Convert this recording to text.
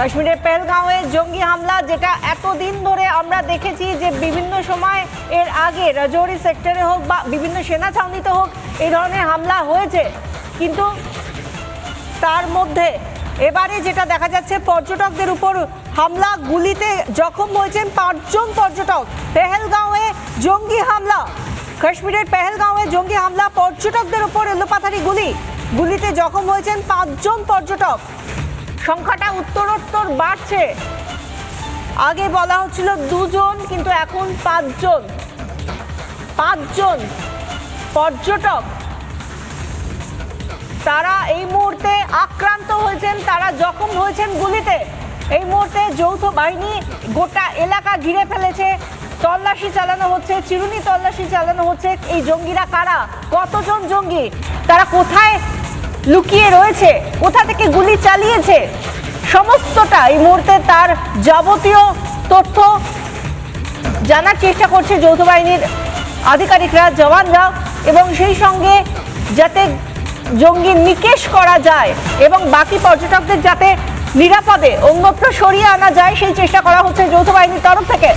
কাশ্মীরের পেহেলগাঁওয়ে জঙ্গি হামলা, যেটা এতদিন ধরে আমরা দেখেছি যে বিভিন্ন সময় এর আগে রাজৌরি সেক্টরে হোক বা বিভিন্ন সেনা ছাউনিতে হোক এই ধরনের হামলা হয়েছে। কিন্তু তার মধ্যে এবারে যেটা দেখা যাচ্ছে, পর্যটকদের উপর হামলা গুলিতে জখম হয়েছেন পাঁচজন পর্যটক। পেহেলগাঁওয়ে জঙ্গি হামলা, কাশ্মীরের পেহেলগাঁওয়ে জঙ্গি হামলা, পর্যটকদের উপর এলোপাথারি গুলি, গুলিতে জখম হয়েছেন পাঁচজন পর্যটক। সংখ্যাটা উত্তরোত্তর বাড়ছে। আগে বলা হচ্ছিল দুজন, কিন্তু এখন পাঁচজন। পাঁচজন পর্যটক। তারা এই মুহূর্তে আক্রান্ত হয়েছেন, তারা জখম হয়েছেন গুলিতে। এই মুহূর্তে যৌথ বাহিনী গোটা এলাকা ঘিরে ফেলেছে। তল্লাশি চালানো হচ্ছে, চিরুনি তল্লাশি চালানো হচ্ছে। এই জঙ্গিরা কারা? কতজন জঙ্গি? তারা কোথায় লুকিয়ে রয়েছে, কোথা থেকে গুলি চালিয়েছে, সমস্তটা এই মুহূর্তে তার যাবতীয় তথ্য জানার চেষ্টা করছে যৌথ বাহিনীর আধিকারিকরা, জওয়ানরা এবং সেই সঙ্গে যাতে জঙ্গি নিকেশ করা যায় এবং বাকি পর্যটকদের যাতে নিরাপদে অন্যত্র সরিয়ে আনা যায়, সেই চেষ্টা করা হচ্ছে যৌথ বাহিনীর তরফ থেকে।